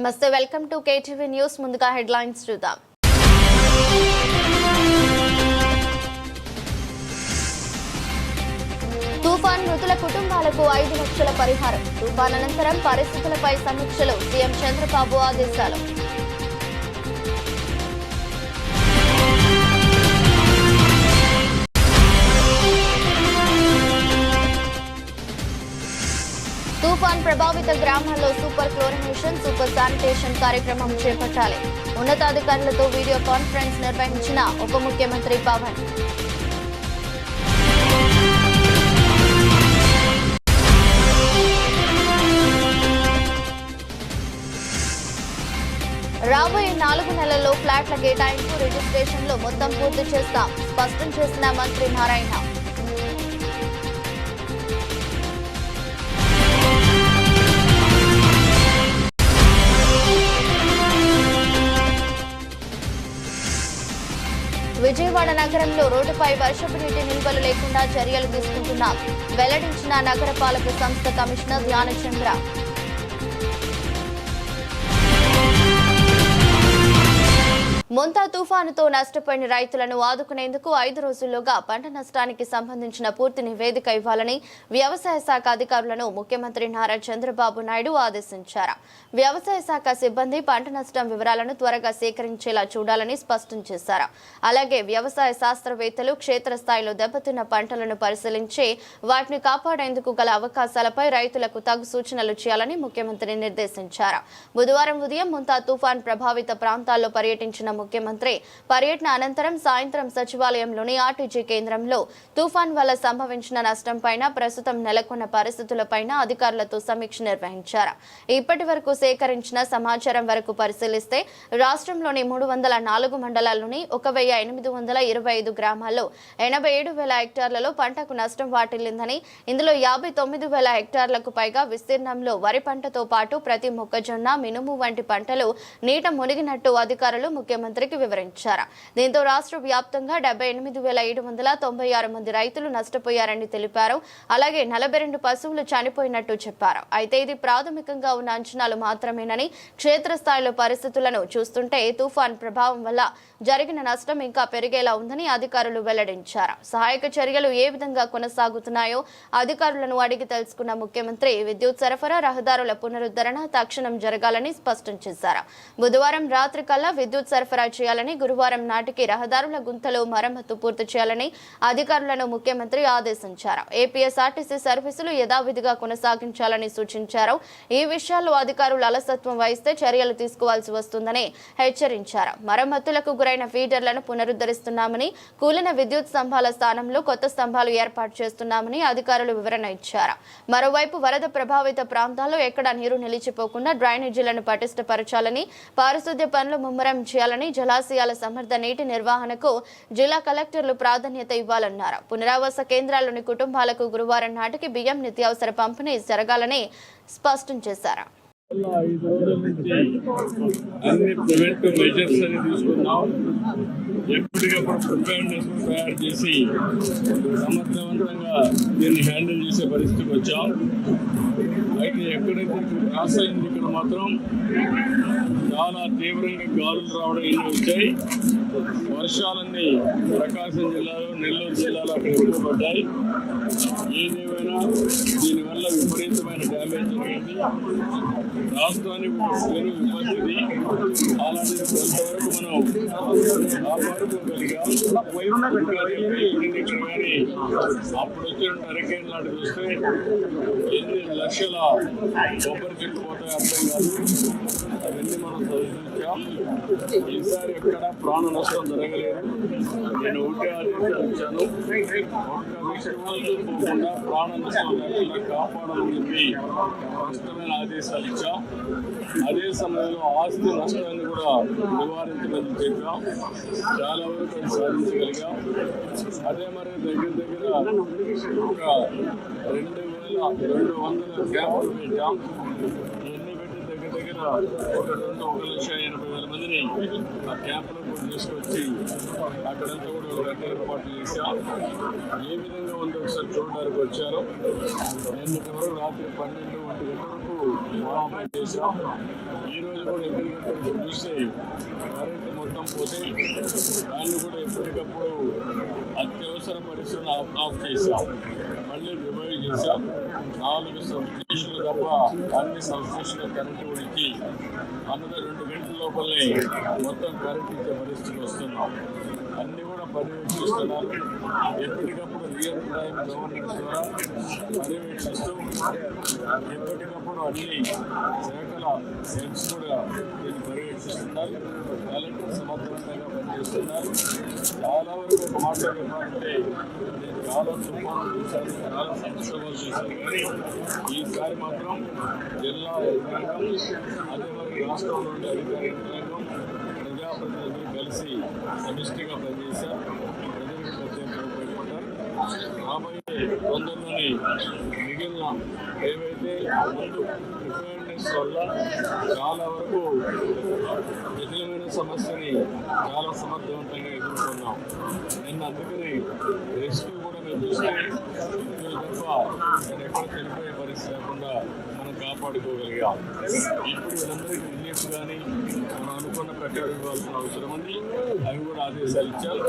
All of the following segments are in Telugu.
నమస్తే వెల్కమ్ టు కేటీవీ న్యూస్. ముందుగా హెడ్లైన్స్ చూద్దాం. తుఫాన్ మృతుల కుటుంబాలకు ఐదు లక్షల పరిహారం. తుఫాన్ అనంతరం పరిస్థితులపై సమీక్షలు. సీఎం చంద్రబాబు ఆదేశాలు. తుఫాన్ ప్రభావిత గ్రామాల్లో సూపర్ క్లోరినేషన్ సూపర్ శానిటేషన్ కార్యక్రమం చేపట్టాలి. ఉన్నతాధికారులతో వీడియో కాన్ఫరెన్స్ నిర్వహించిన ఉప ముఖ్యమంత్రి పవన్. రాబోయే నాలుగు నెలల్లో ఫ్లాట్ల కేటాయింపు రిజిస్ట్రేషన్లు మొత్తం పూర్తి చేస్తాం. స్పష్టం చేసిన మంత్రి నారాయణ. విజయవాడ నగరంలో రోడ్డుపై వర్షపు నీటి నిల్వలు లేకుండా చర్యలు తీసుకుంటున్నాం. వెల్లడించిన నగరపాలక సంస్థ కమిషనర్ ధ్యానచంద్ర ముంతా తుఫానుతో నష్టపోయిన రైతులను ఆదుకునేందుకు ఐదు రోజుల్లోగా పంట నష్టానికి సంబంధించిన పూర్తి నివేదిక ఇవ్వాలని వ్యవసాయ శాఖ అధికారులను ముఖ్యమంత్రి నారా చంద్రబాబు నాయుడు ఆదేశించారు. వ్యవసాయ శాఖ సిబ్బంది పంట నష్టం వివరాలను త్వరగా సేకరించేలా చూడాలని స్పష్టం చేశారు. అలాగే వ్యవసాయ శాస్త్రవేత్తలు క్షేత్రస్థాయిలో దెబ్బతిన్న పంటలను పరిశీలించి వాటిని కాపాడేందుకు గల అవకాశాలపై రైతులకు తగు సూచనలు చేయాలని ముఖ్యమంత్రి నిర్దేశించారు. బుధవారం ఉదయం ముంతా తుఫాన్ ప్రభావిత ప్రాంతాల్లో పర్యటించిన ముఖ్యమంత్రి. పర్యటన అనంతరం సాయంత్రం సచివాలయంలోని ఆర్టీజీ కేంద్రంలో తుఫాన్ వల్ల సంభవించిన నష్టంపైన ప్రస్తుతం నెలకొన్న పరిస్థితులపైన అధికారులతో సమీక్ష నిర్వహించారు. ఇప్పటి వరకు సేకరించిన సమాచారం వరకు పరిశీలిస్తే రాష్ట్రంలోని మూడు వందల నాలుగు మండలాల్లోని ఒక వెయ్యి ఎనిమిది వందల ఇరవై ఐదు గ్రామాల్లో ఎనభై ఏడు వేల హెక్టార్లలో పంటకు నష్టం వాటిల్లిందని ఇందులో యాభై తొమ్మిది వేల హెక్టార్లకు పైగా విస్తీర్ణంలో వరి పంటతో పాటు ప్రతి మొక్కజొన్న మినుము వంటి పంటలు నీట మునిగినట్టు అధికారులు ముఖ్యమంత్రి మంత్రికి వివరించారు. దీంతో రాష్ట్ర వ్యాప్తంగా డెబ్బై ఎనిమిది వేల ఏడు వందల తొంభై ఆరు మంది రైతులు నష్టపోయారని తెలిపారు. అలాగే నలభై రెండు పశువులు చనిపోయినట్టు చెప్పారు. అయితే ఇది ప్రాథమికంగా ఉన్న అంచనాలు మాత్రమేనని క్షేత్రస్థాయిలో పరిస్థితులను చూస్తుంటే తుఫాన్ ప్రభావం వల్ల జరిగిన నష్టం ఇంకా పెరిగేలా ఉందని అధికారులు వెల్లడించారు. సహాయక చర్యలు ఏ విధంగా కొనసాగుతున్నాయో అధికారులను అడిగి తెలుసుకున్న ముఖ్యమంత్రి విద్యుత్ సరఫరా రహదారుల పునరుద్ధరణ తక్షణం జరగాలని స్పష్టం చేశారు. బుధవారం రాత్రి కల్లా విద్యుత్ సరఫరా చేయాలని గురువారం నాటికి రహదారుల గుంతలు మరమ్మతు పూర్తి చేయాలని అధికారులను ముఖ్యమంత్రి ఆదేశించారు. ఏపీఎస్ఆర్టీసీ సర్వీసులు యథావిధిగా కొనసాగించాలని సూచించారు. ఈ విషయాల్లో అధికారులు అలసత్వం వహిస్తే చర్యలు తీసుకోవాల్సి వస్తుందని హెచ్చరించారు. మరమ్మతులకు గురైన ఫీడర్లను పునరుద్ధరిస్తున్నామని కూలిన విద్యుత్ స్తంభాల స్థానంలో కొత్త స్తంభాలు ఏర్పాటు చేస్తున్నామని అధికారులు వివరణ ఇచ్చారు. మరోవైపు వరద ప్రభావిత ప్రాంతాల్లో ఎక్కడా నీరు నిలిచిపోకుండా డ్రైనేజీలను పటిష్టపరచాలని పారిశుద్ధ్య పనులు ముమ్మరం చేయాలని జలాశయాల సమర్థ నీటి నిర్వహణకు జిల్లా కలెక్టర్లు ప్రాధాన్యత ఇవ్వాలన్నారు. పునరావాస కేంద్రాల్లోని కుటుంబాలకు గురువారం నాటికి బియ్యం నిత్యావసర పంపిణీ జరగాలని స్పష్టం చేశారు. అన్ని ప్రివెంటివ్ మెజర్స్ అని తీసుకున్నాం. ఎప్పటికప్పుడు ప్రిపేర్నెస్ తయారు చేసి సమర్థవంతంగా దీన్ని హ్యాండిల్ చేసే పరిస్థితికి వచ్చాం. అయితే ఎక్కడైతే క్రాస్ అయింది ఇక్కడ మాత్రం చాలా తీవ్రంగా గాలులు రావడం ఎన్నో వచ్చాయి. వర్షాలన్నీ ప్రకాశం జిల్లాలో నెల్లూరు జిల్లాలో అక్కడ ఎక్కువ పడ్డాయి. ఏదేమైనా దీనివల్ల విపరీతమైన డ్యామేజ్ జరిగింది. రాష్ట్రానికి ఒక పేరు విపత్తిది అలాంటి కొంతవరకు మనం కాపాడుకోగలిగాం. కానీ అప్పుడు వచ్చిన హరికేన్ లాంటి చూస్తే ఎన్ని లక్షల కొబ్బరి చెట్టు పోతాయి అర్థం కాదు. అవన్నీ మనం చదివించాం ఈసారి ఎక్కడ ప్రాణ నష్టం జరగలేదు నేను ఒకటే ఆదేశాలు ఇచ్చాను. ఒక్క విషయంలో పోకుండా ప్రాణ నష్టం లేకుండా కాపాడాలని చెప్పి స్పష్టమైన ఆదేశాలు ఇచ్చాం అదే సమయంలో ఆస్తి నష్టాన్ని కూడా నివారించమని చెప్పాం చాలా వరకు అది సాధించగలిగాం అదే మరి దగ్గర దగ్గర ఒక రెండు వేల రెండు వందల క్యాంపులు పెట్టాం దగ్గర ఒక రెండు ఒక లక్ష ఎనభై వేల మందిని ఆ క్యాంపులో కూడా తీసుకొచ్చి అక్కడంతా కూడా ఒక రకం ఏర్పాట్లు చేశాం. ఏ విధంగా ఉందో ఒకసారి చూడడానికి వచ్చారు? నిన్నటి వరకు రాత్రి పన్నెండు ఒంటి గంట వరకు మామూలు చేసాం ఈ రోజు కూడా ఎక్కడికక్కడ చూసి కరెంట్ మొత్తం పోతే దాన్ని కూడా ఎప్పటికప్పుడు అత్యవసర పరిస్థితులు ఆఫ్ చేసాం మళ్ళీ రివైవ్ చేసాం నాలుగు సబ్ స్టేషన్లు తప్ప అన్ని సబ్ కరెంటు ఉడికి ఇచ్చి అందులో రెండు గంటల లోపలే మొత్తం కరెంట్ ఇచ్చే పరిస్థితికి వస్తున్నాం పర్యవేక్షిస్తున్నారు ఎప్పటికప్పుడు రియల్ టైం గవర్నెన్స్ ద్వారా పర్యవేక్షిస్తూ ఎప్పటికప్పుడు అన్ని శాఖల సెన్స్ కూడా దీన్ని పర్యవేక్షిస్తున్నారు కలెక్టర్ సమర్థవంతంగా పనిచేస్తున్నారు చాలా వరకు ఒక మాట చెప్పాలంటే నేను చాలా తుఫాను చూశాను చాలా సంక్షోభాలు చూశాను కానీ ఈసారి మాత్రం జిల్లా యంత్రాంగం అదే మరి రాష్ట్రంలోని అధికార కలిసి సమిష్టిగా పనిచేశారు. ప్రజలకు ప్రత్యేకంగా ఉపయోగపడ్డారు రాబోయే తొందరలోని మిగిలిన ఏవైతే ముందు రిక్వైర్మెంట్స్ వల్ల చాలా వరకు జటిలమైన సమస్యని చాలా సమర్థవంతంగా ఎదుర్కొన్నాం. నిన్న అందుకని రెస్క్యూ కూడా మేము చూస్తే ఇప్పుడు తప్ప నేను ఎక్కడ చనిపోయే పరిస్థితి లేకుండా మనం కాపాడుకోగలిగాం. ఇప్పుడు వీళ్ళందరికీ రిలీఫ్ కానీ మనం అనుకున్న ప్రకారం ఇవ్వాల్సిన అవసరం ఉంది. అవి కూడా ఆదేశాలు ఇచ్చారు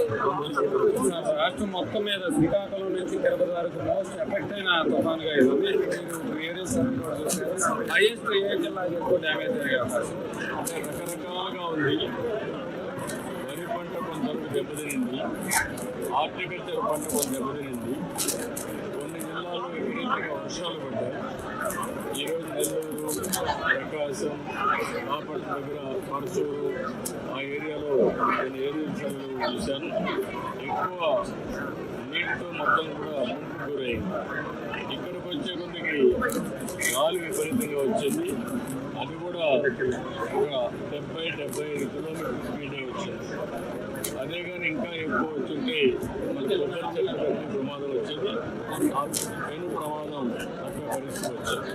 రాష్ట్రం మొత్తం మీద శ్రీకాకుళం నుంచి తిరుపతి వరకు మోస్ట్ ఎఫెక్ట్ అయిన తుఫాన్గా ఇది ఉంది హైయెస్ట్ ఏ జిల్లా ఎక్కువ డ్యామేజ్ అయ్యే అవకాశం రకరకాలుగా ఉంది. వరి పంట కొంతవరకు దెబ్బతినింది. హార్టికల్చర్ పంట కొంత దెబ్బతినింది. కొన్ని జిల్లాల్లో విపరీతంగా వర్షాలు పడ్డాయి. ప్రకాశం బాపట్ల దగ్గర పరచూరు ఆ ఏరియాలో నేను ఏరియాస్ చూశాను. ఎక్కువ నీటితో మొత్తం కూడా గురైంది ఇక్కడికి వచ్చే కొద్దికి గాలి విపరీతంగా వచ్చింది. అది కూడా ఒక డెబ్బై డెబ్బై ఐదు కిలోమీటర్ స్పీడే వచ్చింది. అదే కానీ ఇంకా ఎక్కువ వచ్చుంటే మన కొబ్బరి చెట్టు ప్రమాదం వచ్చింది. ఆ పెను ప్రమాదం తక్కువ పరిస్థితి వచ్చింది.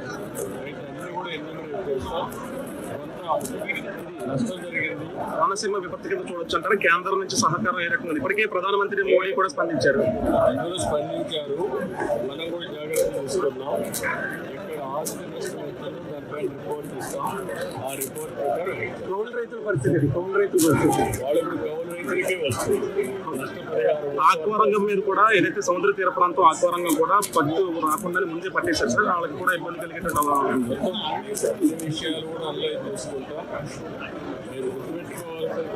కోనసీమ విపత్తు కింద చూడొచ్చు అంటారు? కేంద్రం నుంచి సహకారం ఏ రకంగా? ఇప్పటికే ప్రధానమంత్రి మోడీ కూడా స్పందించారు. అందరూ స్పందించారు. మనం కూడా జాగ్రత్తలు తీసుకున్నాం ఇక్కడ ఆస్తి నష్టం వచ్చిందో దానిపై రిపోర్ట్ ఇస్తాం. ఆ రిపోర్ట్ ప్రకారం కౌలు రైతుల పరిస్థితి కౌలు రైతుల పరిస్థితి? వాళ్ళు ఇప్పుడు ఆక్వారంగం మీద కూడా ఏదైతే సముద్ర తీర ప్రాంతం ఆక్వారంగం కూడా పట్టు రాకుండా ముందే పట్టేశారు సార్. వాళ్ళకి కూడా ఇబ్బంది కలిగేటట్టు విషయాలు కూడా అనలైజ్ చేసుకుంటాం. మీరు గుర్తుపెట్టుకోవాల్సింది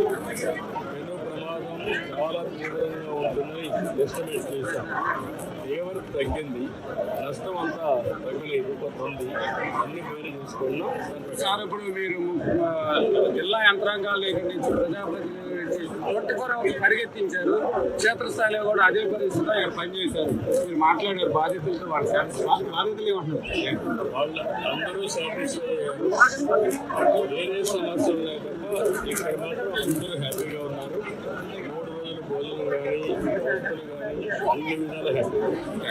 ప్రమాదం చాలా తీవ్రంగా ఉంటుందని ఎస్టిమేట్ చేశాం. తీవ్రత తగ్గింది. నష్టం అంతా తగ్గలేదు కొంత ఉంది. అన్ని పేరు చేసుకున్నాం. సార్ ఇప్పుడు మీరు జిల్లా యంత్రాంగాల దగ్గర నుంచి ప్రజాప్రతినిధుల నుంచి పరిగెత్తించారు. క్షేత్రస్థాయిలో కూడా అదే పరిస్థితిలో ఇక్కడ పనిచేశారు. మీరు మాట్లాడారు బాధితులతో వాళ్ళ బాధితులు ఏమంటారు వాళ్ళు అందరూ సాటిస్ఫై అయ్యారు వేరే సమస్యలు ఉన్నాయి తప్ప ఇక్కడ మాత్రం అందరూ హ్యాపీగా ఉన్నారు మూడు రోజులు భోజనం కానీ వస్తువులు కానీ అన్ని విధాలు హ్యాపీగా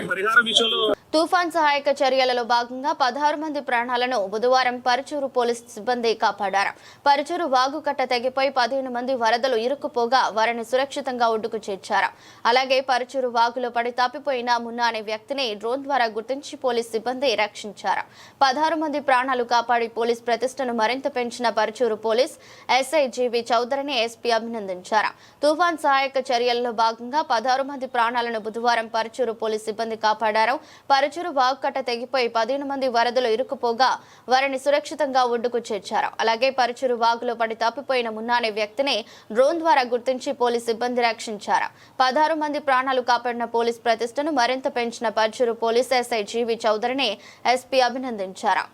పరిహారం విషయంలో తుఫాన్ సహాయక చర్యలలో భాగంగా పదహారు మంది ప్రాణాలను బుధవారం పరుచూరు పోలీస్ సిబ్బంది కాపాడారు. పరుచూరు వాగుకట్ట తెగిపోయి పదిహేను మంది వరదలు ఇరుక్కుపోగా వారిని సురక్షితంగా ఒడ్డుకు చేర్చారు. అలాగే పరుచూరు వాగులో పడి తప్పిపోయిన మున్నా అనే వ్యక్తిని డ్రోన్ ద్వారా గుర్తించి పోలీస్ సిబ్బంది రక్షించారు. పదహారు మంది ప్రాణాలు కాపాడి పోలీస్ ప్రతిష్టను మరింత పెంచిన పరుచూరు పోలీస్ ఎస్ఐ జీవి చౌదరిని ఎస్పీ అభినందించారు. తుఫాన్ సహాయక చర్యల్లో భాగంగా పదహారు మంది ప్రాణాలను బుధవారం పరుచూరు పోలీస్ సిబ్బంది కాపాడారు. పరుచూరు వాగుకట్ట తెగిపోయి పదిహేను మంది వరదలు ఇరుక్కుపోగా వారిని సురక్షితంగా ఒడ్డుకు చేర్చారు. అలాగే పరచూరు వాగులో పడి తప్పిపోయిన మున్నా అనే వ్యక్తిని డ్రోన్ ద్వారా గుర్తించి పోలీస్ సిబ్బంది రక్షించారు. పదహారు మంది ప్రాణాలు కాపాడిన పోలీస్ ప్రతిష్టను మరింత పెంచిన పరచూరు పోలీస్ ఎస్ఐ జీవి చౌదరిని ఎస్పీ అభినందించారు.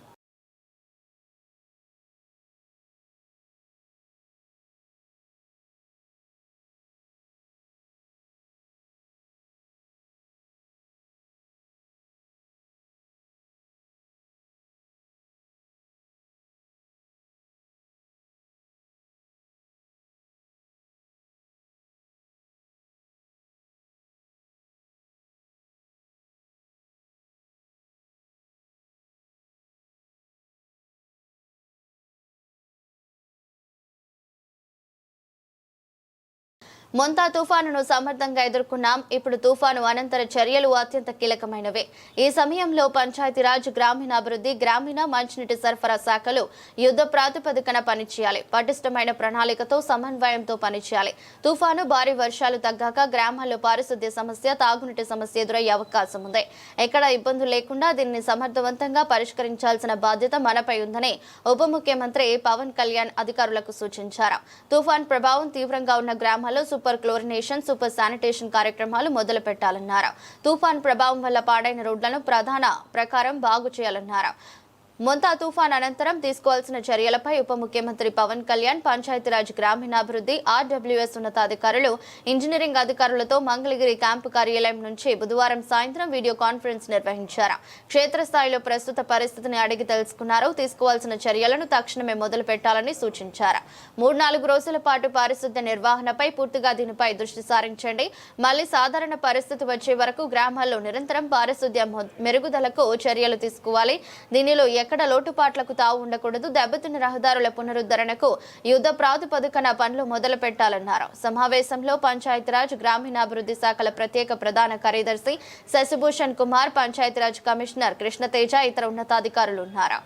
మొంతా తుఫానును సమర్థంగా ఎదుర్కొన్నాం. ఇప్పుడు తుఫాను అనంతర చర్యలు అత్యంత కీలకమైనవే. ఈ సమయంలో పంచాయతీరాజ్ గ్రామీణాభివృద్ధి గ్రామీణ మంచినీటి సరఫరా శాఖలు యుద్ధ ప్రాతిపదికన పనిచేయాలి. పటిష్టమైన ప్రణాళికతో సమన్వయంతో పనిచేయాలి. తుఫాను భారీ వర్షాలు తగ్గాక గ్రామాల్లో పారిశుద్ధ్య సమస్య తాగునీటి సమస్య ఎదురయ్యే అవకాశం ఉంది. ఎక్కడ ఇబ్బందులు లేకుండా దీన్ని సమర్థవంతంగా పరిష్కరించాల్సిన బాధ్యత మనపై ఉందని ఉప ముఖ్యమంత్రి పవన్ కళ్యాణ్ అధికారులకు సూచించారు. తుఫాన్ ప్రభావం తీవ్రంగా ఉన్న గ్రామాల్లో సూపర్ క్లోరినేషన్ సూపర్ శానిటేషన్ కార్యక్రమాలు మొదలు పెట్టాలన్నారు తుఫాన్ ప్రభావం వల్ల పాడైన రోడ్లను ప్రధాన ప్రకారం బాగు చేయాలన్నారు. మొంతా తుఫాన్ అనంతరం తీసుకోవాల్సిన చర్యలపై ఉప ముఖ్యమంత్రి పవన్ కళ్యాణ్ పంచాయతీరాజ్ గ్రామీణాభివృద్ధి ఆర్డబ్ల్యూఎస్ ఉన్నతాధికారులు ఇంజనీరింగ్ అధికారులతో మంగళగిరి క్యాంపు కార్యాలయం నుంచి బుధవారం సాయంత్రం వీడియో కాన్ఫరెన్స్ నిర్వహించారు. క్షేత్రస్థాయిలో ప్రస్తుత పరిస్థితిని అడిగి తెలుసుకున్నారు. తీసుకోవాల్సిన చర్యలను తక్షణమే మొదలు పెట్టాలని సూచించారు. మూడు నాలుగు రోజుల పాటు పారిశుద్ధ్య నిర్వహణపై పూర్తిగా దీనిపై దృష్టి సారించండి. మళ్ళీ సాధారణ పరిస్థితి వచ్చే వరకు గ్రామాల్లో నిరంతరం పారిశుద్ధ్య మెరుగుదలకు చర్యలు తీసుకోవాలి. దీనిలో ఎక్కడ లోటుపాట్లకు తావు ఉండకూడదు దెబ్బతిన్న రహదారుల పునరుద్ధరణకు యుద్ధ ప్రాతిపదికన పనులు మొదలు పెట్టాలన్నారు. సమావేశంలో పంచాయతీరాజ్ గ్రామీణాభివృద్ధి శాఖల ప్రత్యేక ప్రధాన కార్యదర్శి శశిభూషణ్ కుమార్ పంచాయతీరాజ్ కమిషనర్ కృష్ణతేజ ఇతర ఉన్నతాధికారులు ఉన్నారు.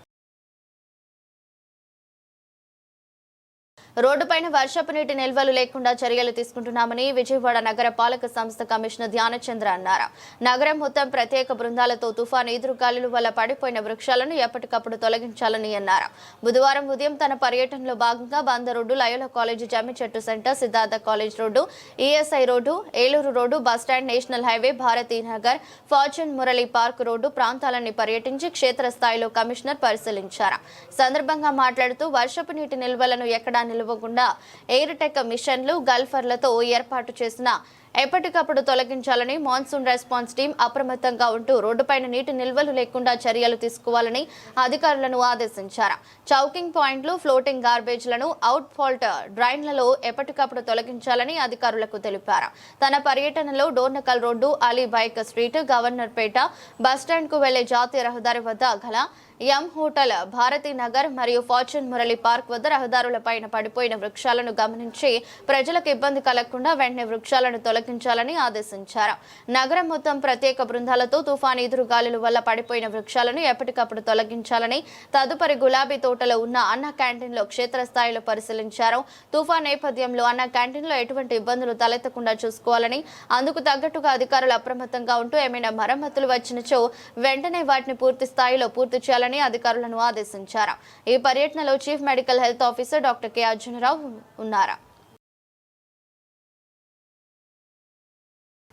రోడ్డుపైన వర్షపు నీటి నిల్వలు లేకుండా చర్యలు తీసుకుంటున్నామని విజయవాడ నగర పాలక సంస్థ కమిషనర్ ధ్యానచంద్ర అన్నారు. నగరం మొత్తం ప్రత్యేక బృందాలతో తుఫాను ఎదురుగాలుల వల్ల పడిపోయిన వృక్షాలను ఎప్పటికప్పుడు తొలగించాలని అన్నారు. బుధవారం ఉదయం తన పర్యటనలో భాగంగా బంద రోడ్డు లయోల కాలేజీ జమ్మి చెట్టు centre Siddhartha college road ESI road Eluru road bus stand national highway Bharati Nagar Fortune Murali park road ప్రాంతాలన్నీ పర్యటించి క్షేత్రస్థాయిలో కమిషనర్ పరిశీలించారు. సందర్భంగా మాట్లాడుతూ వర్షపు నీటి నిల్వలను ఎక్కడా నిలవకుండా ఎయిర్ టెక్ మిషన్లు గల్ఫర్లతో ఏర్పాటు చేసిన ఎప్పటికప్పుడు తొలగించాలని మాన్సూన్ రెస్పాన్స్ టీం అప్రమత్తంగా ఉంటూ రోడ్డుపైన నీటి నిల్వలు లేకుండా చర్యలు తీసుకోవాలని అధికారులను ఆదేశించారు. చౌకింగ్ పాయింట్లు ఫ్లోటింగ్ గార్బేజ్లను అవుట్ ఫాల్ట్ డ్రైన్లలో ఎప్పటికప్పుడు తొలగించాలని అధికారులకు తెలిపారు. తన పర్యటనలో Dornakal road Ali bike street governor Peta బస్టాండ్కు వెళ్ళే జాతీయ రహదారి వద్ద గల ఎం హోటల్ భారతీ నగర్ మరియు ఫార్చ్యూన్ మురళి పార్క్ వద్ద రహదారులపైన పడిపోయిన వృక్షాలను గమనించి ప్రజలకు ఇబ్బంది కలగకుండా వెంటనే వృక్షాలను తొలగించాలని ఆదేశించారు. నగరం మొత్తం ప్రత్యేక బృందాలతో తుఫాన్ ఎదురు గాలుల వల్ల పడిపోయిన వృక్షాలను ఎప్పటికప్పుడు తొలగించాలని తదుపరి గులాబీ తోటలో ఉన్న అన్న క్యాంటీన్లో క్షేత్రస్థాయిలో పరిశీలించారు. తుఫాన్ నేపథ్యంలో అన్న క్యాంటీన్లో ఎటువంటి ఇబ్బందులు తలెత్తకుండా చూసుకోవాలని అందుకు తగ్గట్టుగా అధికారులు అప్రమత్తంగా ఉంటూ ఏమైనా మరమ్మతులు వచ్చినచో వెంటనే వాటిని పూర్తి స్థాయిలో పూర్తి చేయాలని అధికారులను ఆదేశించారు. ఈ పర్యటనలో chief medical health officer doctor K. Arjunarao ఉన్నారు.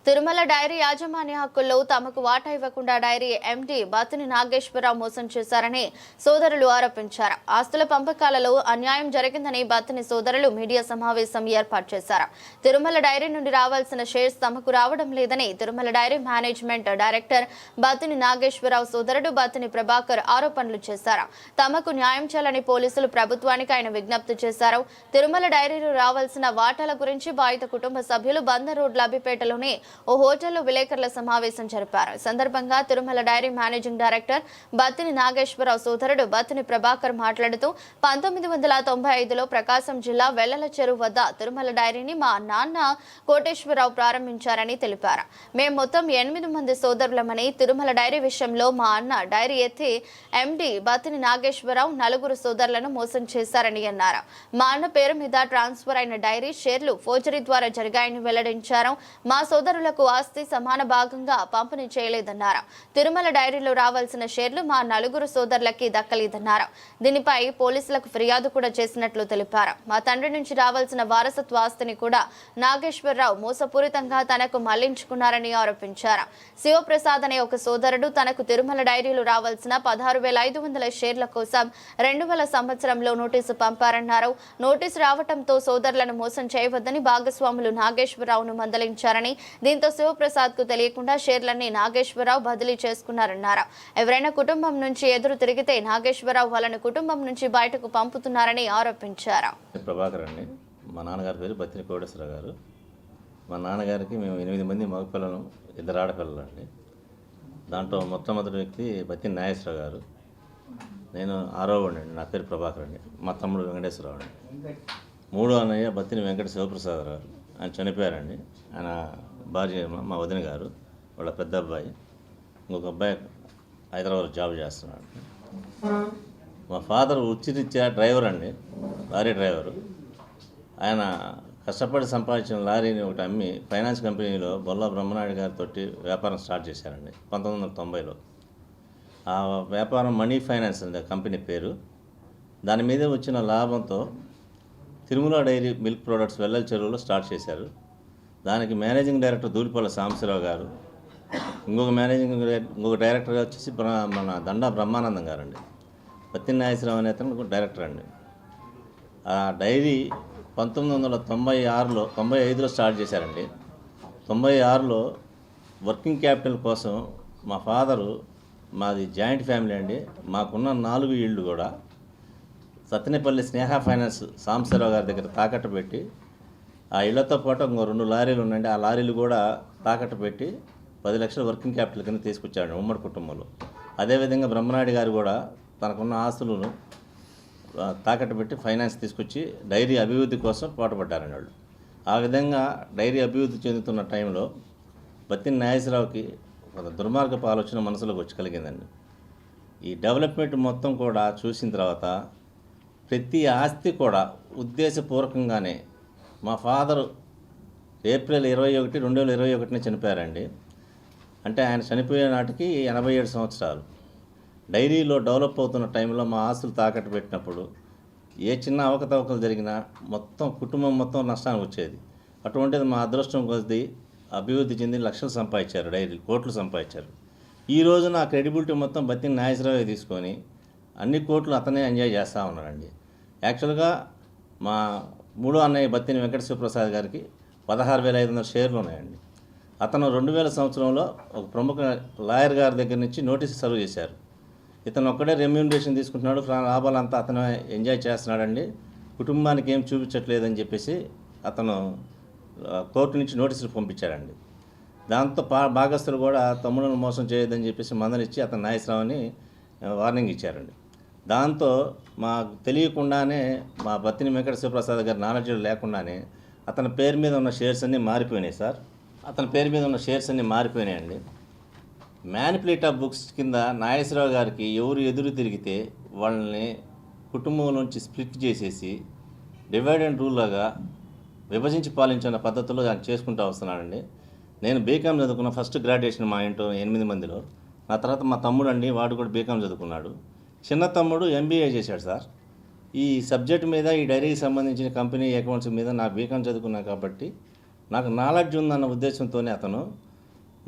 తిరుమల డైరీ యాజమాన్య హక్కుల్లో తమకు వాటా ఇవ్వకుండా డైరీ ఎండీ బతిని నాగేశ్వరరావు మోసం చేశారని సోదరులు ఆరోపించారు. ఆస్తుల పంపకాలలో అన్యాయం జరిగిందని బతిని సోదరులు మీడియా సమావేశం ఏర్పాటు చేశారు. తిరుమల డైరీ నుండి రావాల్సిన షేర్స్ తమకు రావడం లేదని Tirumala dairy management director Bathini Nageswara Rao సోదరుడు బతిని ప్రభాకర్ ఆరోపణలు చేశారు. తమకు న్యాయం చేయాలని పోలీసులు ప్రభుత్వానికి ఆయన విజ్ఞప్తి చేశారు. తిరుమల డైరీలో రావాల్సిన వాటాల గురించి బాధిత కుటుంబ సభ్యులు బంద రోడ్ లబ్బిపేటలోని ఓ హోటల్లో విలేకరుల సమావేశం జరిపారు. సందర్భంగా Tirumala dairy managing director Battini Nageswararao సోదరుడు బత్తిని ప్రభాకర్ మాట్లాడుతూ పంతొమ్మిది వందల తొంభై ఐదులో ప్రకాశం జిల్లా వెల్లల చెరువు వద్ద తిరుమల డైరీని మా నాన్న కోటేశ్వరరావు ప్రారంభించారని తెలిపారు. మేము మొత్తం ఎనిమిది మంది సోదరులమని తిరుమల డైరీ విషయంలో మా అన్న డైరీ ఎత్తి ఎండి బతిని నాగేశ్వరరావు నలుగురు సోదరులను మోసం చేశారని అన్నారు. మా అన్న పేరు మీద ట్రాన్స్ఫర్ అయిన డైరీ షేర్లు ఫోర్జరీ ద్వారా జరిగాయని వెల్లడించారు. మా సోదరు సోదరులకు ఆస్తి సమాన భాగంగా పంపిణీ చేయలేదన్నారు. తిరుమల డైరీలో రావాల్సిన షేర్లు మా నలుగురు సోదరులకి దక్కలేదన్నారు. దీనిపై పోలీసులకు ఫిర్యాదు కూడా చేసినట్లు తెలిపారు. మా తండ్రి నుంచి రావాల్సిన వారసత్వ ఆస్తిని కూడా నాగేశ్వరరావు మోసపూరితంగా తనకు మళ్ళించుకున్నారని ఆరోపించారు. శివప్రసాద్ అనే ఒక సోదరుడు తనకు తిరుమల డైరీలో రావాల్సిన పదహారు వేల ఐదు వందల షేర్ల కోసం రెండు వేల సంవత్సరంలో నోటీసు పంపారన్నారు. నోటీసు రావడంతో సోదరులను మోసం చేయవద్దని భాగస్వాములు నాగేశ్వరరావును మందలించారని దీంతో శివప్రసాద్కు తెలియకుండా షేర్లన్నీ నాగేశ్వరరావు బదిలీ చేసుకున్నారన్నారు. ఎవరైనా కుటుంబం నుంచి ఎదురు తిరిగితే నాగేశ్వరరావు వాళ్ళని కుటుంబం నుంచి బయటకు పంపుతున్నారని ఆరోపించారు. ప్రభాకర్ అండి. మా నాన్నగారి పేరు బతిని కోటేశ్వరరావు గారు. మా నాన్నగారికి మేము ఎనిమిది మంది మగపిల్లలు ఇద్దరు ఆడపిల్లలు అండి. దాంట్లో మొట్టమొదటి వ్యక్తి బతిని నాగేశ్వరరావు గారు. నేను ఆరో అండి. నా పేరు ప్రభాకర్ అండి. మా తమ్ముడు వెంకటేశ్వరరావు అండి. మూడో అన్నయ్య బతిని వెంకట శివప్రసాద్ గారు. ఆయన చనిపోయారండి. ఆయన భార్య మా- మా వదిన గారు వాళ్ళ పెద్ద అబ్బాయి ఇంకొక అబ్బాయి హైదరాబాద్ జాబ్ చేస్తున్నాడు. మా ఫాదర్ ఉచిరీత్యా డ్రైవర్ అండి లారీ డ్రైవరు. ఆయన కష్టపడి సంపాదించిన లారీని ఒకటి అమ్మి ఫైనాన్స్ కంపెనీలో బొల్ల బ్రహ్మనాయుడు గారితో వ్యాపారం స్టార్ట్ చేశారండి పంతొమ్మిది వందల తొంభైలో. ఆ వ్యాపారం మనీ ఫైనాన్స్ అండి కంపెనీ పేరు. దాని మీద వచ్చిన లాభంతో తిరుమల డైరీ మిల్క్ ప్రొడక్ట్స్ వెల్లల చెరువులో స్టార్ట్ చేశారు. దానికి మేనేజింగ్ డైరెక్టర్ దూలిపల్ల సాంబశివరావు గారు ఇంకొక మేనేజింగ్ ఇంకొక డైరెక్టర్ వచ్చేసి మన దండా బ్రహ్మానందం గారు అండి నాగేశ్వరరావు అనే అతను డైరెక్టర్ అండి. ఆ డైరీ పంతొమ్మిది వందల తొంభై ఆరులో తొంభై ఐదులో స్టార్ట్ చేశారండి. తొంభై ఆరులో వర్కింగ్ క్యాపిటల్ కోసం మా ఫాదరు మాది జాయింట్ ఫ్యామిలీ అండి. మాకున్న నాలుగు ఇళ్ళు కూడా సత్తెనపల్లి స్నేహ ఫైనాన్స్ సాంబశివరావు గారి దగ్గర తాకట్టు పెట్టి ఆ ఇళ్ళతో పాటు ఇంకో రెండు లారీలు ఉన్నాయండి. ఆ లారీలు కూడా తాకట్టు పెట్టి పది లక్షల వర్కింగ్ క్యాపిటల్ కింద తీసుకొచ్చాడు ఉమ్మడి కుటుంబంలో. అదేవిధంగా బ్రహ్మనాయుడు గారు కూడా తనకున్న ఆస్తులను తాకట్టు పెట్టి ఫైనాన్స్ తీసుకొచ్చి డైరీ అభివృద్ధి కోసం పాటుపడ్డారండి వాళ్ళు. ఆ విధంగా డైరీ అభివృద్ధి చెందుతున్న టైంలో బత్తిన నాగేశ్వరరావుకి ఒక దుర్మార్గపు ఆలోచన మనసులోకి వచ్చి కలిగిందండి. ఈ డెవలప్మెంట్ మొత్తం కూడా చూసిన తర్వాత ప్రతి ఆస్తి కూడా ఉద్దేశపూర్వకంగానే మా ఫాదరు ఏప్రిల్ ఇరవై ఒకటి రెండు వేల ఇరవై ఒకటిన చనిపోయారండి. అంటే ఆయన చనిపోయే నాటికి ఎనభై ఏడు సంవత్సరాలు. డైరీలో డెవలప్ అవుతున్న టైంలో మా ఆస్తులు తాకట్టు పెట్టినప్పుడు ఏ చిన్న అవకతవకలు జరిగినా మొత్తం కుటుంబం మొత్తం నష్టానికి వచ్చేది. అటువంటిది మా అదృష్టం కొద్ది అభివృద్ధి చెంది లక్షలు సంపాదించారు డైరీ కోట్లు సంపాదించారు. ఈ రోజున ఆ క్రెడిబిలిటీ మొత్తం బతిని నాగేశ్వరరావు తీసుకొని అన్ని కోట్లు అతనే ఎంజాయ్ చేస్తూ ఉన్నాడండి. యాక్చువల్గా మా మూడో అన్నయ్య బత్తిని వెంకట శివప్రసాద్ గారికి పదహారు వేల ఐదు వందల షేర్లు ఉన్నాయండి. అతను రెండు వేల సంవత్సరంలో ఒక ప్రముఖ లాయర్ గారి దగ్గర నుంచి నోటీస్ సర్వ్ చేశారు. ఇతను ఒక్కడే రెమ్యూనరేషన్ తీసుకుంటున్నాడు. లాభాలంతా అతను ఎంజాయ్ చేస్తున్నాడండి. కుటుంబానికి ఏం చూపించట్లేదని చెప్పేసి అతను కోర్టు నుంచి నోటీసులు పంపించాడండి. దాంతో పా భాగస్తులు కూడా తమ్ములను మోసం చేయొద్దని చెప్పేసి మందనిచ్చి అతను నాయసరావుని వార్నింగ్ ఇచ్చారండి. దాంతో మాకు తెలియకుండానే మా బత్తిని వెంకట శివప్రసాద్ గారి నాలెడ్జ్ లేకుండానే అతని పేరు మీద ఉన్న షేర్స్ అన్నీ మారిపోయినాయి సార్. అతని పేరు మీద ఉన్న షేర్స్ అన్నీ మారిపోయినాయండి. మ్యానిపులేట్ ఆఫ్ బుక్స్ కింద నాగేశ్వరరావు గారికి ఎవరు ఎదురు తిరిగితే వాళ్ళని కుటుంబం నుంచి స్ప్లిట్ చేసేసి డివైడ్ అండ్ రూల్ లాగా విభజించి పాలించిన పద్ధతిలో ఆయన చేసుకుంటూ వస్తున్నానండి నేను బీకామ్ చదువుకున్న ఫస్ట్ గ్రాడ్యుయేషన్ మా ఇంట్లో ఎనిమిది మందిలో. నా తర్వాత మా తమ్ముడు అండి వాడు కూడా బీకామ్ చదువుకున్నాడు. చిన్న తమ్ముడు ఎంబీఏ చేశాడు సార్. ఈ సబ్జెక్ట్ మీద ఈ డైరీకి సంబంధించిన కంపెనీ అకౌంట్స్ మీద నా బీకామ్ చదువుకున్నా కాబట్టి నాకు నాలెడ్జ్ ఉందన్న ఉద్దేశంతోనే అతను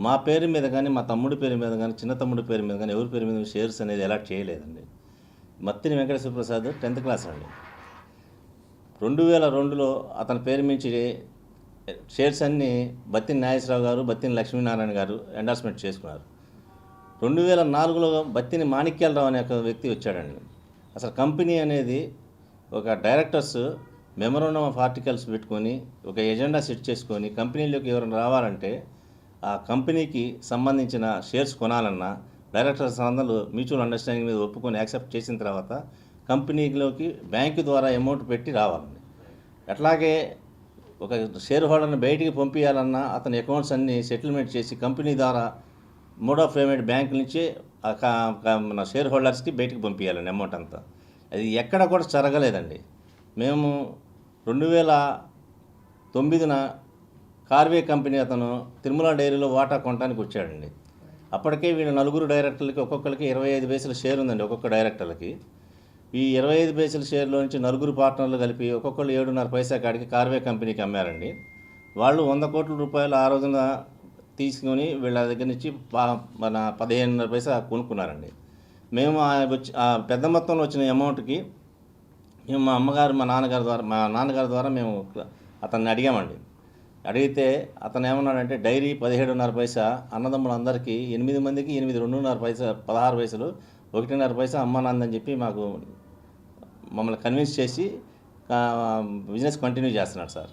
మా పేరు మీద కానీ మా తమ్ముడి పేరు మీద కానీ చిన్న తమ్ముడి పేరు మీద కానీ ఎవరి పేరు మీద షేర్స్ అనేది ఎలా చేయలేదండి. మత్తిని వెంకటేశ్వర ప్రసాద్ టెన్త్ క్లాస్ అండి రెండు వేల రెండులో అతని పేరు మించి షేర్స్ అన్నీ బత్తిని నాగేశ్వరరావు గారు బత్తిని లక్ష్మీనారాయణ గారు ఎండార్స్మెంట్ చేసుకున్నారు. రెండు వేల నాలుగులో బత్తిని మాణిక్యాలరావు అనే ఒక వ్యక్తి వచ్చాడండి. అసలు కంపెనీ అనేది ఒక డైరెక్టర్స్ మెమోరండమ్ ఆఫ్ ఆర్టికల్స్ పెట్టుకొని ఒక ఎజెండా సెట్ చేసుకొని కంపెనీలోకి ఎవరైనా రావాలంటే ఆ కంపెనీకి సంబంధించిన షేర్స్ కొనాలన్నా డైరెక్టర్స్ అందరూ మ్యూచువల్ అండర్స్టాండింగ్ మీద ఒప్పుకొని యాక్సెప్ట్ చేసిన తర్వాత కంపెనీలోకి బ్యాంకు ద్వారా అమౌంట్ పెట్టి రావాలండి. అట్లాగే ఒక షేర్ హోల్డర్ని బయటికి పంపించాలన్నా అతని అకౌంట్స్ అన్నీ సెటిల్మెంట్ చేసి కంపెనీ ద్వారా మోడ్ ఆఫ్ పేమెంట్ బ్యాంక్ నుంచి మన షేర్ హోల్డర్స్కి బయటకు పంపించాలండి అమౌంట్ అంతా. అది ఎక్కడ కూడా జరగలేదండి. మేము రెండు వేల తొమ్మిదిన కార్వే కంపెనీ అతను తిరుమల డైరీలో వాటా కొనడానికి వచ్చాడండి. అప్పటికే వీళ్ళ నలుగురు డైరెక్టర్లకి ఒక్కొక్కరికి ఇరవై ఐదు పైసల షేర్ ఉందండి ఒక్కొక్క డైరెక్టర్లకి. ఈ ఇరవై ఐదు పైసల షేర్లో నుంచి నలుగురు పార్ట్నర్లు కలిపి ఒక్కొక్కరు ఏడున్నర పైసా కాడికి కార్వే కంపెనీకి అమ్మారండి. వాళ్ళు వంద కోట్ల రూపాయలు ఆ రోజున తీసుకొని వీళ్ళ దగ్గర నుంచి మన పదిహేనున్నర పైసా కొనుక్కున్నారండి. మేము వచ్చి పెద్ద మొత్తంలో వచ్చిన అమౌంట్కి మేము మా అమ్మగారు మా నాన్నగారి ద్వారా మా నాన్నగారి ద్వారా మేము అతన్ని అడిగామండి. అడిగితే అతను ఏమన్నాడంటే డైరీ పదిహేడున్నర పైసా అన్నదమ్ములందరికీ ఎనిమిది మందికి ఎనిమిది రెండున్నర పైసా పదహారు పైసలు ఒకటిన్నర పైసా అమ్మానందని చెప్పి మాకు మమ్మల్ని కన్విన్స్ చేసి బిజినెస్ కంటిన్యూ చేస్తున్నాడు సార్.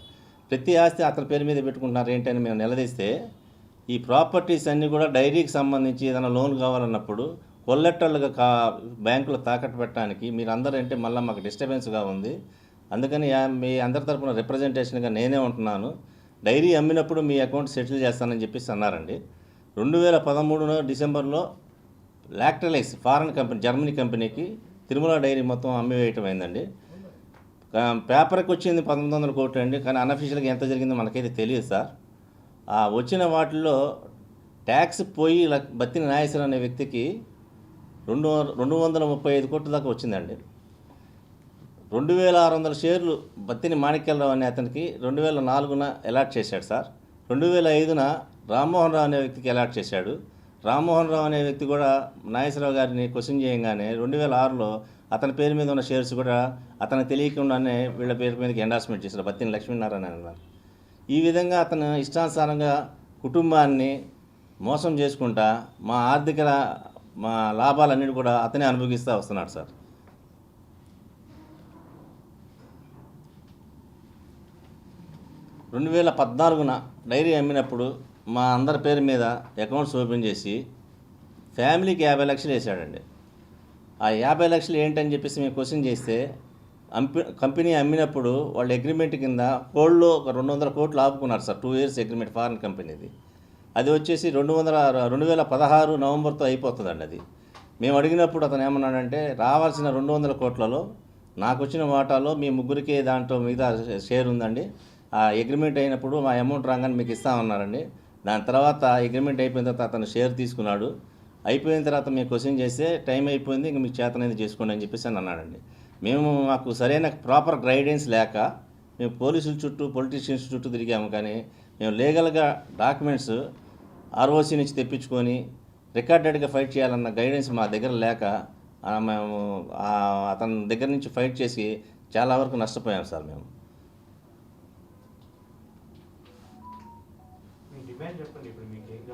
ప్రతి ఆస్తి అతని పేరు మీద పెట్టుకుంటున్నారు ఏంటని మేము నిలదీస్తే ఈ ప్రాపర్టీస్ అన్నీ కూడా డైరీకి సంబంధించి ఏదైనా లోన్ కావాలన్నప్పుడు కొల్లెట్టలుగా కా బ్యాంకులో తాకట్టు పెట్టడానికి మీరు అందరూ అంటే మళ్ళీ మాకు డిస్టర్బెన్స్గా ఉంది. అందుకని మీ అందరి తరపున రిప్రజెంటేషన్గా నేనే ఉంటున్నాను. డైరీ అమ్మినప్పుడు మీ అకౌంట్ సెటిల్ చేస్తానని చెప్పేసి అన్నారండి. రెండు వేల పదమూడులో డిసెంబర్లో లాక్టలైస్ ఫారెన్ కంపెనీ జర్మనీ కంపెనీకి తిరుమల డైరీ మొత్తం అమ్మివేయటం అయిందండి. పేపర్కి వచ్చింది పంతొమ్మిది వందల కోట్లు అండి. కానీ అన్అఫీషియల్గా ఎంత జరిగిందో మనకైతే తెలియదు సార్. ఆ వచ్చిన వాటిల్లో ట్యాక్స్ పోయి బత్తిన నాగేశ్వర అనే వ్యక్తికి రెండు రెండు వందల ముప్పై ఐదు కోట్ల దాకా వచ్చిందండి. రెండు వేల ఆరు వందల షేర్లు బత్తిని మాణిక్యాలరావు అనే అతనికి రెండు వేల నాలుగున అలాట్ చేశాడు సార్. రెండు వేల ఐదున రామ్మోహన్ రావు అనే వ్యక్తికి అలాట్ చేశాడు. రామ్మోహన్ రావు అనే వ్యక్తి కూడా నాగేశ్వరరావు గారిని క్వశ్చన్ చేయగానే రెండు వేల ఆరులో అతని పేరు మీద ఉన్న షేర్స్ కూడా అతనికి తెలియకుండానే వీళ్ళ పేరు మీదకి ఎండార్స్మెంట్ చేశారు. బత్తిని లక్ష్మీనారాయణ అన్నారు. ఈ విధంగా అతను ఇష్టానుసారంగా కుటుంబాన్ని మోసం చేసుకుంటా మా ఆర్థిక మా లాభాలన్నిటి కూడా అతనే అనుభవిస్తూ వస్తున్నాడు సార్. రెండు వేల పద్నాలుగున డైరీ అమ్మినప్పుడు మా అందరి పేరు మీద అకౌంట్స్ ఓపెన్ చేసి ఫ్యామిలీకి యాభై లక్షలు వేసాడండి ఆ యాభై లక్షలు ఏంటని చెప్పేసి మేము క్వశ్చన్ చేస్తే అంపి కంపెనీ అమ్మినప్పుడు వాళ్ళ అగ్రిమెంట్ కింద కోల్డ్లో ఒక రెండు వందల కోట్లు ఆపుకున్నారు sir two years agreement foreign కంపెనీది అది వచ్చేసి రెండు వందల రెండు వేల పదహారు నవంబర్తో అయిపోతుందండి అది. మేము అడిగినప్పుడు అతను ఏమన్నాడంటే రావాల్సిన రెండు వందల కోట్లలో నాకు వచ్చిన వాటాలో మీ ముగ్గురికి దాంట్లో మిగతా షేర్ ఉందండి. ఆ అగ్రిమెంట్ అయినప్పుడు మా అమౌంట్ రాగానే మీకు ఇస్తామన్నారండి. దాని తర్వాత అగ్రిమెంట్ అయిపోయిన తర్వాత అతను షేర్ తీసుకున్నాడు. అయిపోయిన తర్వాత మేము క్వశ్చన్ చేస్తే టైం అయిపోయింది ఇంక మీకు చేతనైతే చేసుకోండి అని చెప్పేసి అని అన్నాడండి. మేము మాకు సరైన ప్రాపర్ గైడెన్స్ లేక మేము పోలీసుల చుట్టూ పొలిటీషియన్స్ చుట్టూ తిరిగాము. కానీ మేము లీగల్గా డాక్యుమెంట్స్ ఆర్ఓసీ నుంచి తెప్పించుకొని రికార్డెడ్గా ఫైట్ చేయాలన్న గైడెన్స్ మా దగ్గర లేక మేము అతని దగ్గర నుంచి ఫైట్ చేసి చాలా వరకు నష్టపోయాం సార్ మేము.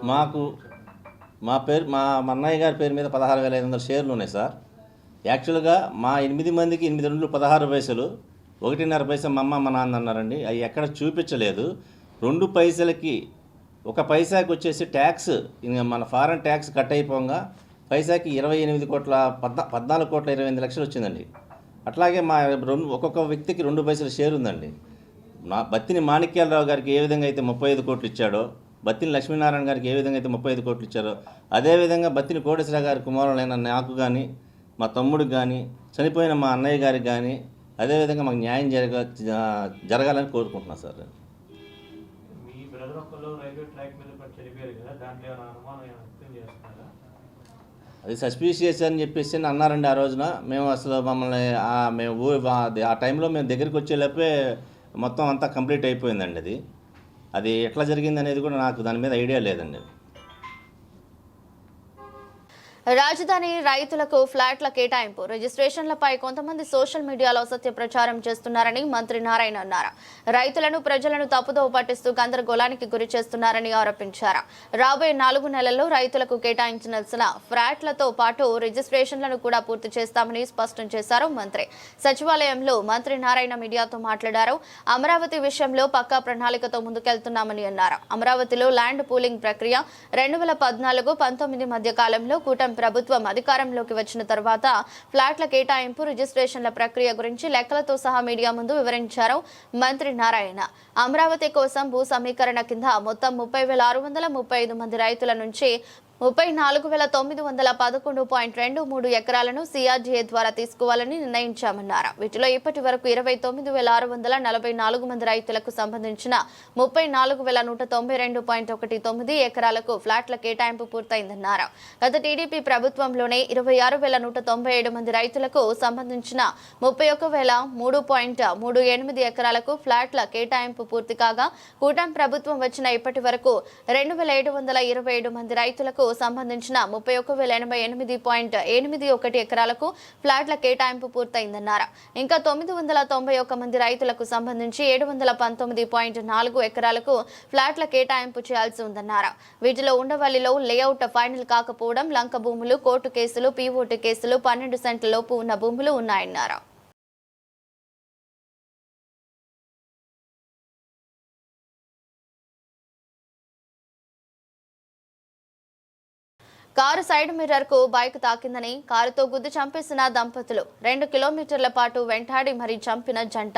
మీకు మా పేరు మా మా అన్నయ్య గారి పేరు మీద పదహారు వేల ఐదు వందల షేర్లు ఉన్నాయి సార్. యాక్చువల్గా మా ఎనిమిది మందికి ఎనిమిది రెండు పదహారు పైసలు ఒకటిన్నర పైసలు మా అమ్మ మా నాన్న అన్నారండి. అవి ఎక్కడ చూపించలేదు. రెండు పైసలకి ఒక పైసాకి వచ్చేసి ట్యాక్స్ మన ఫారెన్ ట్యాక్స్ కట్ అయిపోగా పైసాకి ఇరవై ఎనిమిది కోట్ల పద్నా పద్నాలుగు కోట్ల ఇరవై ఎనిమిది లక్షలు వచ్చిందండి. అట్లాగే మా రెండు ఒక్కొక్క వ్యక్తికి రెండు పైసలు షేర్ ఉందండి. నా బత్తిని మాణిక్యాలరావు గారికి ఏ విధంగా అయితే ముప్పై ఐదు కోట్లు ఇచ్చాడో బత్తిని లక్ష్మీనారాయణ గారికి ఏ విధంగా అయితే ముప్పై ఐదు కోట్లు ఇచ్చారో అదేవిధంగా బత్తిని కోటేశ్వర గారి కుమారులైన నాకు కానీ మా తమ్ముడికి కానీ చనిపోయిన మా అన్నయ్య గారికి కానీ అదేవిధంగా మాకు న్యాయం జరగ జరగాలని కోరుకుంటున్నాను సార్. అది సస్పీషియస్ అని చెప్పేసి అని అన్నారండి ఆ రోజున. మేము అసలు మమ్మల్ని మేము ఊ ఆ టైంలో మేము దగ్గరికి వచ్చేలోపే మొత్తం అంతా కంప్లీట్ అయిపోయిందండి అది. అది ఎట్లా జరిగింది అనేది కూడా నాకు దాని మీద ఐడియా లేదండి. రాజధాని రైతులకు ఫ్లాట్ల కేటాయింపు. రిజిస్ట్రేషన్లపై కొంతమంది సోషల్ మీడియాలో సత్య ప్రచారం చేస్తున్నారని మంత్రి నారాయణ అన్నారు. రైతులను ప్రజలను తప్పుదో పట్టిస్తూ గందరగోళానికి గురి చేస్తున్నారని ఆరోపించారు. రాబోయే నాలుగు నెలల్లో రైతులకు కేటాయించాల్సిన ఫ్లాట్లతో పాటు రిజిస్ట్రేషన్లను కూడా పూర్తి చేస్తామని స్పష్టం చేశారు మంత్రి. సచివాలయంలో మంత్రి నారాయణ మీడియాతో మాట్లాడారు. అమరావతి విషయంలో పక్కా ప్రణాళికతో ముందుకెళ్తున్నామని అన్నారు. అమరావతిలో ల్యాండ్ పూలింగ్ ప్రక్రియ రెండు వేల పద్నాలుగు పంతొమ్మిది మధ్య కాలంలో కూటమి ప్రభుత్వం అధికారంలోకి వచ్చిన తర్వాత ఫ్లాట్ల కేటాయింపు రిజిస్ట్రేషన్ల ప్రక్రియ గురించి లెక్కలతో సహా మీడియా ముందు వివరించారు మంత్రి నారాయణ. అమరావతి కోసం భూ సమీకరణ కింద మొత్తం ముప్పై వేల ఆరు వందల ముప్పై ఐదు మంది రైతుల నుంచి ముప్పై నాలుగు వేల తొమ్మిది వందల పదకొండు పాయింట్ రెండు మూడు ఎకరాలను సిఆర్డీఏ ద్వారా తీసుకోవాలని నిర్ణయించామన్నారు. వీటిలో ఇప్పటి వరకు ఇరవై తొమ్మిది వేల ఆరు వందల నలభై నాలుగు మంది రైతులకు సంబంధించిన ముప్పై నాలుగు వేల నూట తొంభై రెండు పాయింట్ ఒకటి తొమ్మిది ఎకరాలకు ఫ్లాట్ల కేటాయింపు పూర్తయిందన్నారు. గత టీడీపీ ప్రభుత్వంలోనే ఇరవై ఆరు వేల నూట తొంభై ఏడు మంది రైతులకు సంబంధించిన ముప్పై ఒక వేల మూడు పాయింట్ మూడు ఎనిమిది ఎకరాలకు ఫ్లాట్ల కేటాయింపు పూర్తి కాగా కూటమి ప్రభుత్వం వచ్చిన ఇప్పటి వరకు రెండు వేల ఏడు వందల ఇరవై ఏడు మంది రైతులకు సంబంధించిన ముప్పై ఒక వేల ఎనభై ఎనిమిది పాయింట్ ఎనిమిది ఒకటి ఎకరాలకు ఫ్లాట్ల కేటాయింపు పూర్తయిందన్నారు. ఇంకా తొమ్మిది వందల తొంభై ఒక్క మంది రైతులకు సంబంధించి ఏడు వందల పంతొమ్మిది పాయింట్ నాలుగు ఎకరాలకు ఫ్లాట్ల కేటాయింపు చేయాల్సి ఉందన్నారు. వీటిలో ఉండవల్లిలో లేఅవుట్ ఫైనల్ కాకపోవడం లంక భూములు కోర్టు కేసులు పీఓటీ కేసులు పన్నెండు సెంట్ల లోపు ఉన్న భూములు ఉన్నాయన్నారు. కారు సైడ్ మిర్రర్కు బైక్ తాకిందని కారుతో గుద్ది చంపేసిన దంపతులు. రెండు కిలోమీటర్ల పాటు వెంటాడి మరీ చంపిన జంట.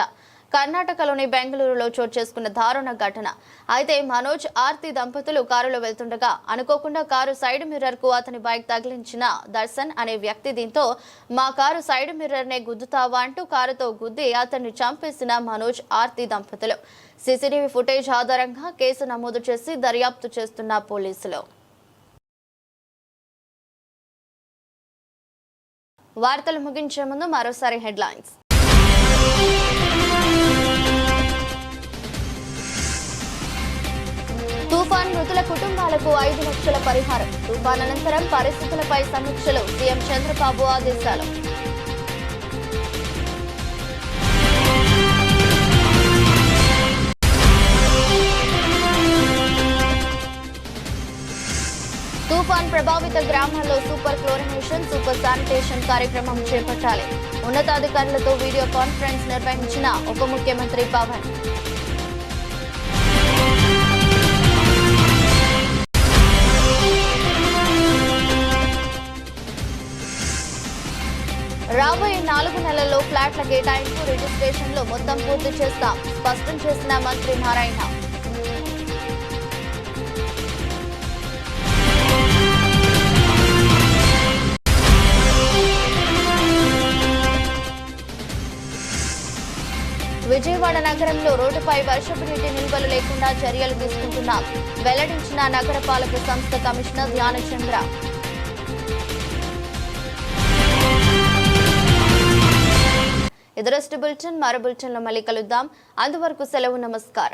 కర్ణాటకలోని బెంగళూరులో చోటు చేసుకున్న దారుణ ఘటన. అయితే మనోజ్ ఆర్తి దంపతులు కారులో వెళ్తుండగా అనుకోకుండా కారు సైడ్ మిర్రర్కు అతని బైక్ తగిలించిన దర్శన్ అనే వ్యక్తి దీంతో మా కారు సైడ్ మిర్రర్ నే గుద్దుతావా? అంటూ కారుతో గుద్ది అతన్ని చంపేసిన మనోజ్ ఆర్తి దంపతులు. సీసీటీవీ ఫుటేజ్ ఆధారంగా కేసు నమోదు చేసి దర్యాప్తు చేస్తున్న పోలీసులు. వార్తలు ముగించే ముందు మరోసారి హెడ్లైన్స్. తుఫాన్ మృతుల కుటుంబాలకు ఐదు లక్షల పరిహారం. తుఫాన్ అనంతరం పరిస్థితులపై సమీక్షలు. సీఎం చంద్రబాబు ఆదేశాలు. తుఫాన్ ప్రభావిత గ్రామాల్లో సూపర్ క్లోరినేషన్ సూపర్ శానిటేషన్ కార్యక్రమం చేపట్టాలి. ఉన్నతాధికారులతో వీడియో కాన్ఫరెన్స్ నిర్వహించిన ఉప ముఖ్యమంత్రి పవన్. రాబోయే నాలుగు నెలల్లో ఫ్లాట్ల కేటాయింపు రిజిస్ట్రేషన్లు మొత్తం పూర్తి చేస్తాం. స్పష్టం చేసిన మంత్రి నారాయణ. విజయవాడ నగరంలో రోడ్డుపై వర్షపు నీటి నిల్వలు లేకుండా చర్యలు తీసుకుంటున్నాం. వెల్లడించిన నగరపాలక సంస్థ కమిషనర్ ధ్యానచంద్ర. ఎదురస్ట్ బులెటిన్ మరో బులెటిన్లో మళ్ళీ కలుద్దాం. అంతవరకు సెలవు నమస్కారం.